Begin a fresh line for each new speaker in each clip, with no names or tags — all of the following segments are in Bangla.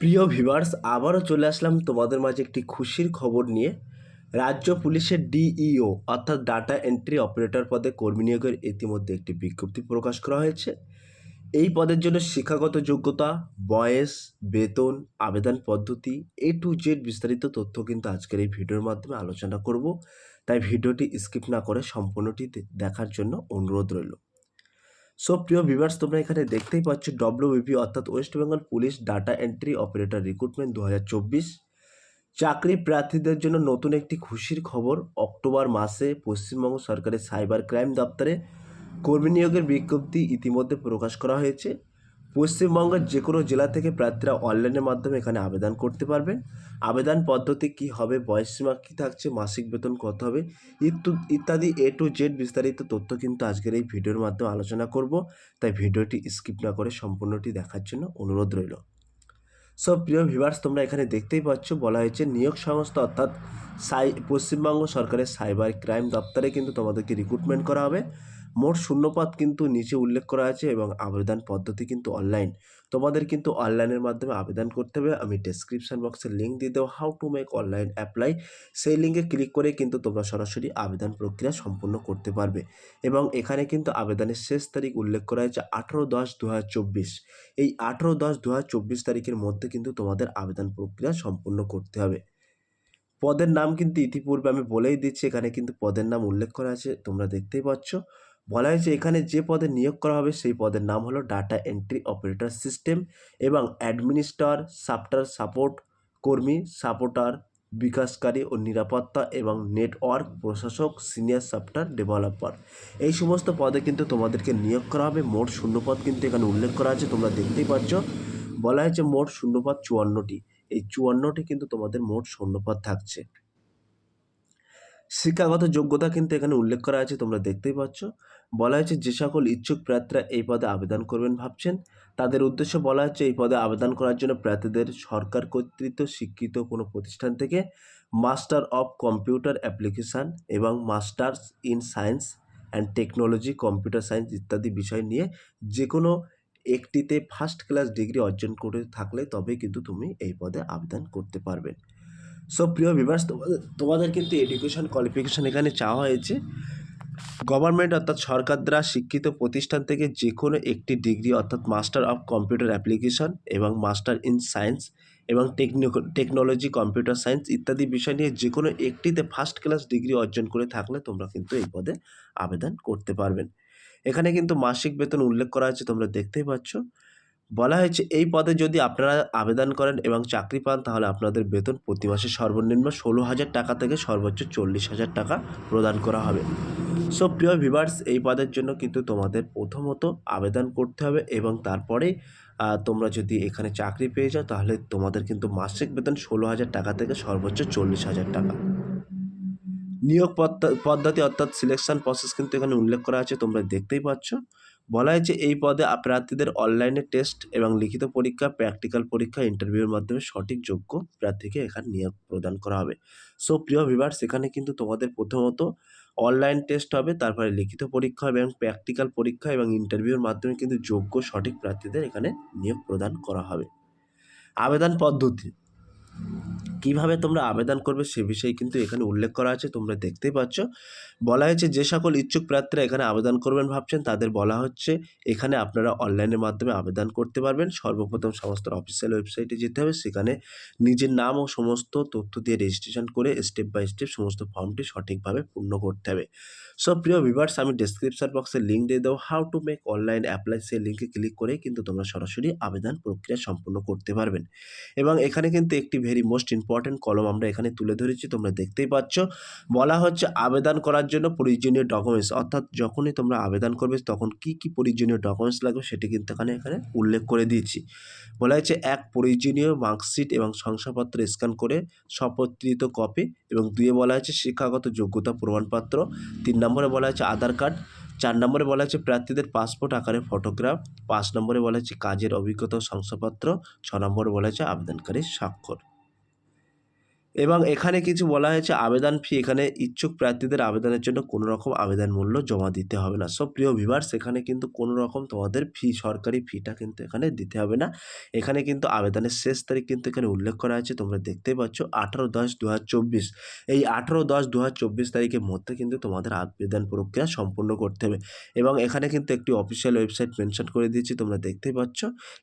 প্রিয় ভিভার্স আবারও চলে আসলাম তোমাদের মাঝে একটি খুশির খবর নিয়ে। রাজ্য পুলিশের ডিইও, অর্থাৎ ডাটা এন্ট্রি অপারেটর পদে কর্মী নিয়োগের ইতিমধ্যে একটি বিজ্ঞপ্তি প্রকাশ করা হয়েছে। এই পদের জন্য শিক্ষাগত যোগ্যতা, বয়স, বেতন, আবেদন পদ্ধতি এ টু জেড বিস্তারিত তথ্য কিন্তু আজকের এই ভিডিওর মাধ্যমে আলোচনা করব। তাই ভিডিওটি স্কিপ না করে সম্পূর্ণটি দেখার জন্য অনুরোধ রইল। সো প্রিয় ভিভার্স তোমরা এখানে দেখতেই পাচ্ছ ডব্লিউবিপি অর্থাৎ West Bengal police data entry operator recruitment দু হাজার চব্বিশ। চাকরি প্রার্থীদের জন্য নতুন একটি খুশির খবর, অক্টোবর মাসে পশ্চিমবঙ্গ সরকারের সাইবার ক্রাইম দপ্তরে কর্মী নিয়োগের বিজ্ঞপ্তি ইতিমধ্যে প্রকাশ করা হয়েছে। পশ্চিমবঙ্গের যে কোনো জেলা থেকে প্রার্থীরা অনলাইনের মাধ্যমে এখানে আবেদন করতে পারবেন আবেদন পদ্ধতি কী হবে, বয়সসীমা কী থাকছে, মাসিক বেতন কত হবে ইত্যু- ইত্যাদি এ টু জেড বিস্তারিত তথ্য কিন্তু আজকের এই ভিডিওর মাধ্যমে আলোচনা করব। তাই ভিডিওটি স্কিপ না করে সম্পূর্ণটি দেখার জন্য অনুরোধ রইল। সো, প্রিয় ভিভার্স তোমরা এখানে দেখতেই পাচ্ছ, বলা হয়েছে নিয়োগ সংস্থা অর্থাৎ সাই, পশ্চিমবঙ্গ সরকারের সাইবার ক্রাইম দপ্তরে কিন্তু তোমাদেরকে রিক্রুটমেন্ট করা হবে। মোট শূন্যপদ কিন্তু নিচে উল্লেখ করা আছে এবং আবেদন পদ্ধতি কিন্তু অনলাইন তোমাদের কিন্তু অনলাইনের মাধ্যমে আবেদন করতে হবে। আমি ডেসক্রিপশন বক্সে লিঙ্ক দিয়ে দেবো how to make online apply সেই লিঙ্কে ক্লিক করে কিন্তু তোমরা সরাসরি আবেদন প্রক্রিয়া সম্পূর্ণ করতে পারবে। এবং এখানে কিন্তু আবেদনের শেষ তারিখ উল্লেখ করা হয়েছে আঠেরো দশ দু এই আঠেরো দশ দু তারিখের মধ্যে কিন্তু তোমাদের আবেদন প্রক্রিয়া সম্পূর্ণ করতে হবে। পদের নাম কিন্তু ইতিপূর্বে আমি বলেই দিচ্ছি। এখানে কিন্তু পদের নাম উল্লেখ করা আছে। তোমরা দেখতেই পাচ্ছ। বলা হয়েছে এখানে যে পদে নিয়োগ করা হবে সেই পদের নাম হলো ডাটা এন্ট্রি অপারেটর সিস্টেম এবং অ্যাডমিনিস্ট্রার সফটওয়্যার সাপোর্ট কর্মী সাপোর্টার বিকাশকারী ও নিরাপত্তা এবং নেটওয়ার্ক প্রশাসক সিনিয়র সফটওয়্যার ডেভেলপার এই সমস্ত পদে কিন্তু তোমাদেরকে নিয়োগ করা হবে। মোট শূন্যপদ কিন্তু এখানে উল্লেখ করা আছে, তোমরা দেখতেই পাচ্ছ। বলা হয়েছে মোট শূন্যপদ চুয়ান্নটি। এই চুয়ান্নটি কিন্তু তোমাদের মোট শূন্যপদ থাকছে। শিক্ষাগত যোগ্যতা কিন্তু এখানে উল্লেখ করা আছে, তোমরা দেখতেই পাচ্ছ। বলা হয়েছে, যে সকল ইচ্ছুক প্রার্থীরা এই পদে আবেদন করবেন ভাবছেন। তাদের উদ্দেশ্যে বলা হচ্ছে, এই পদে আবেদন করার জন্য প্রার্থীদের সরকার কর্তৃক স্বীকৃত কোনো প্রতিষ্ঠান থেকে মাস্টার অফ কম্পিউটার অ্যাপ্লিকেশান এবং masters in science and technology, computer science ইত্যাদি বিষয় নিয়ে যে কোনো একটিতে ফার্স্ট ক্লাস ডিগ্রি অর্জন করে থাকলে তবে কিন্তু তুমি এই পদে আবেদন করতে পারবে। সো প্রিয় ভিভার্স তোমাদের তোমাদের কিন্তু এডুকেশন কোয়ালিফিকেশান এখানে চাওয়া হয়েছে। গভর্নমেন্ট অর্থাৎ সরকার দ্বারা শিক্ষিত প্রতিষ্ঠান থেকে যে কোনো একটি ডিগ্রি অর্থাৎ মাস্টার অফ কম্পিউটার অ্যাপ্লিকেশন এবং মাস্টার ইন সায়েন্স এবং টেকনোলজি কম্পিউটার সায়েন্স ইত্যাদি বিষয় নিয়ে যে কোনো একটিতে ফার্স্ট ক্লাস ডিগ্রি অর্জন করে থাকলে তোমরা কিন্তু এই পদে আবেদন করতে পারবেন এখানে কিন্তু মাসিক বেতন উল্লেখ করা আছে তোমরা দেখতেই পাচ্ছ। বলা হয়েছে, এই পদে যদি আপনারা আবেদন করেন এবং চাকরি পান, তাহলে আপনাদের বেতন প্রতি মাসে সর্বনিম্ন ষোলো হাজার টাকা থেকে সর্বোচ্চ চল্লিশ হাজার টাকা প্রদান করা হবে। সো, প্রিয় ভিভার্স এই পদের জন্য কিন্তু তোমাদের প্রথমত আবেদন করতে হবে এবং তারপরে তোমরা যদি এখানে চাকরি পেয়ে যাও, তাহলে তোমাদের কিন্তু মাসিক বেতন ষোলো হাজার টাকা থেকে সর্বোচ্চ চল্লিশ হাজার টাকা। নিয়োগ পদ্ধ- পদ্ধতি অর্থাৎ সিলেকশন প্রসেস কিন্তু এখানে উল্লেখ করা আছে, তোমরা দেখতেই পাচ্ছ। বলা হয়েছে এই পদে প্রার্থীদের অনলাইনে টেস্ট এবং লিখিত পরীক্ষা প্র্যাকটিক্যাল পরীক্ষা ইন্টারভিউর মাধ্যমে সঠিক যোগ্য প্রার্থীকে এখানে নিয়োগ প্রদান করা হবে। সো প্রিয় ভিভার্স এখানে কিন্তু তোমাদের প্রথমত অনলাইন টেস্ট হবে, তারপরে লিখিত পরীক্ষা হবে এবং প্র্যাকটিক্যাল পরীক্ষা এবং ইন্টারভিউর মাধ্যমে কিন্তু যোগ্য সঠিক প্রার্থীদের এখানে নিয়োগ প্রদান করা হবে। আবেদন পদ্ধতি। কীভাবে তোমরা আবেদন করবে সে বিষয়ে কিন্তু এখানে উল্লেখ করা আছে, তোমরা দেখতেই পাচ্ছ। বলা হয়েছে, যে সকল ইচ্ছুক প্রার্থীরা এখানে আবেদন করবেন ভাবছেন, তাদের বলা হচ্ছে, এখানে আপনারা অনলাইনের মাধ্যমে আবেদন করতে পারবেন। সর্বপ্রথম সমস্ত অফিসিয়াল ওয়েবসাইটে যেতে হবে, সেখানে নিজের নাম ও সমস্ত তথ্য দিয়ে রেজিস্ট্রেশন করে স্টেপ বাই স্টেপ সমস্ত ফর্মটি সঠিকভাবে পূর্ণ করতে হবে। সো প্রিয় ভিভার্স আমি ডেসক্রিপশন বক্সে লিঙ্ক দিয়ে দেবো how to make online apply সেই লিঙ্কে ক্লিক করে কিন্তু তোমরা সরাসরি আবেদন প্রক্রিয়া সম্পূর্ণ করতে পারবেন। এবং এখানে কিন্তু একটি ভেরি মোস্ট ইম্পর্ট্যান্ট কলম আমরা এখানে তুলে ধরেছি, তোমরা দেখতেই পাচ্ছ। বলা হচ্ছে আবেদন করার জন্য প্রয়োজনীয় ডকুমেন্টস অর্থাৎ যখনই তোমরা আবেদন করবে, তখন কি কি প্রয়োজনীয় ডকুমেন্টস লাগবে সেটি কিন্তু এখানে এখানে উল্লেখ করে দিয়েছি। বলা হয়েছে, এক, প্রয়োজনীয় মার্কশিট এবং শংসাপত্র স্ক্যান করে সপত্রিত কপি এবং দুয়ে বলা হয়েছে শিক্ষাগত যোগ্যতা প্রমাণপত্র। তিন নম্বরে বলা হয়েছে আধার কার্ড। চার নম্বরে বলা হয়েছে প্রার্থীদের পাসপোর্ট আকারে ফটোগ্রাফ পাঁচ নম্বরে বলা হয়েছে কাজের অভিজ্ঞতা শংসাপত্র। ছ নম্বরে বলা হয়েছে আবেদনকারীর স্বাক্ষর। এবং এখানে কিছু বলা হয়েছে আবেদন ফি এখানে ইচ্ছুক প্রার্থীদের আবেদনের জন্য কোনো রকম আবেদন মূল্য জমা দিতে হবে না। সব প্রিয় ভিভার্স এখানে কিন্তু কোনো রকম তোমাদের ফি সরকারি ফিটা কিন্তু এখানে দিতে হবে না। এখানে কিন্তু আবেদনের শেষ তারিখ কিন্তু এখানে উল্লেখ করা আছে তোমরা দেখতেই পাচ্ছ আঠারো দশ দু এই আঠারো দশ দু তারিখের মধ্যে কিন্তু তোমাদের আবেদন প্রক্রিয়া সম্পূর্ণ করতে হবে। এবং এখানে কিন্তু একটি অফিসিয়াল ওয়েবসাইট মেনশন করে দিয়েছি, তোমরা দেখতেই পাচ্ছ।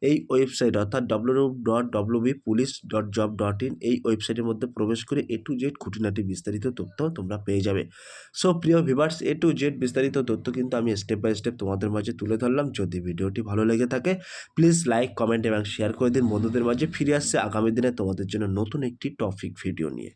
এই ওয়েবসাইট অর্থাৎ W dot B police dot job dot in এই ওয়েবসাইটের মধ্যে প্রবেশ করে এ টু জেড খুঁটিনাটি বিস্তারিত তথ্য তোমরা পেয়ে যাবে। সো প্রিয় ভিভার্স এ টু জেড বিস্তারিত তথ্য কিন্তু আমি স্টেপ বাই স্টেপ তোমাদের মাঝে তুলে ধরলাম। যদি ভিডিওটি ভালো লেগে থাকে প্লিজ লাইক কমেন্ট এবং শেয়ার করে দিন। বন্ধুদের মাঝে ফিরে আসছে আগামী দিনে তোমাদের জন্য নতুন একটি টপিক ভিডিও নিয়ে।